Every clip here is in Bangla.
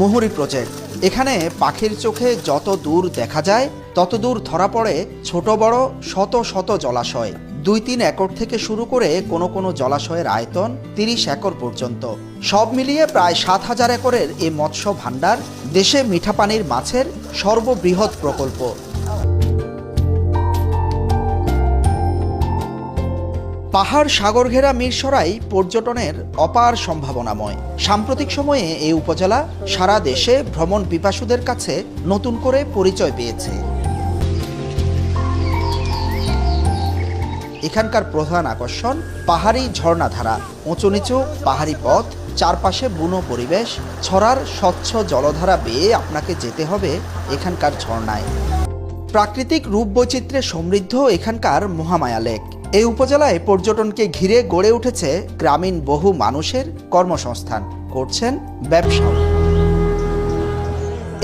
মুহুরী প্রজেক্ট এখানে পাখির চোখে যত দূর দেখা যায়, তত দূর ধরা পড়ে ছোট বড় শত শত জলাশয়। দুই তিন একর থেকে শুরু করে কোনো কোনো জলাশয়ের আয়তন তিরিশ একর পর্যন্ত। সব মিলিয়ে প্রায় সাত হাজার একরের এই মৎস্য ভাণ্ডার দেশে মিঠা পানির মাছের সর্ববৃহৎ প্রকল্প। পাহাড় সাগর ঘেরা মিরসরাই পর্যটনের অপার সম্ভাবনাময়। সাম্প্রতিক সময়ে এই উপজেলা সারা দেশে ভ্রমণ পিপাসুদের কাছে নতুন করে পরিচয় পেয়েছে। এখানকার প্রধান আকর্ষণ পাহাড়ি ঝর্ণাধারা। উঁচু নিচু পাহাড়ি পথ, চারপাশে বুনো পরিবেশ, ছড়ার স্বচ্ছ জলধারা বেয়ে আপনাকে যেতে হবে এখানকার ঝর্ণায়। প্রাকৃতিক রূপ বৈচিত্র্যে সমৃদ্ধ এখানকার মহামায়া লেক। এই উপজেলায় পর্যটনকে ঘিরে গড়ে উঠেছে গ্রামীণ বহু মানুষের কর্মসংস্থান। করছেন ব্যবসা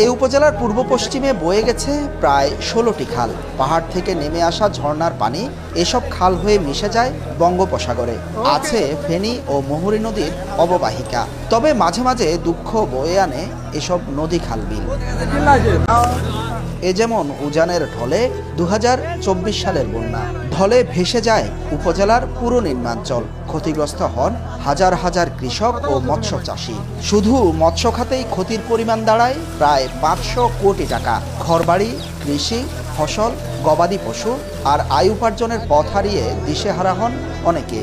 এই উপজেলার পূর্ব পশ্চিমে বয়ে গেছে প্রায় ষোলোটি খাল। পাহাড় থেকে নেমে আসা ঝর্ণার পানি, এসব খাল হয়ে মিশে যায় বঙ্গোপসাগরে। আছে ফেনী ও মহুরী নদীর অববাহিকা। তবে মাঝে মাঝে দুঃখ বয়ে আনে এসব নদী খাল বিল। এ যেমন উজানের ঢলে দুহাজার চব্বিশ সালের বন্যা। ঢলে ভেসে যায় উপজেলার পুরো নির্মাঞ্চল ক্ষতিগ্রস্ত হন হাজার হাজার কৃষক ও মৎস্য চাষী। শুধু মৎস্য খাতেই ক্ষতির পরিমাণ দাঁড়ায়, প্রায় পাঁচশো কোটি টাকা। ঘরবাড়ি, কৃষি, ফসল, গবাদি পশু আর আয় উপার্জনের পথ হারিয়ে দিশেহারা হন অনেকে।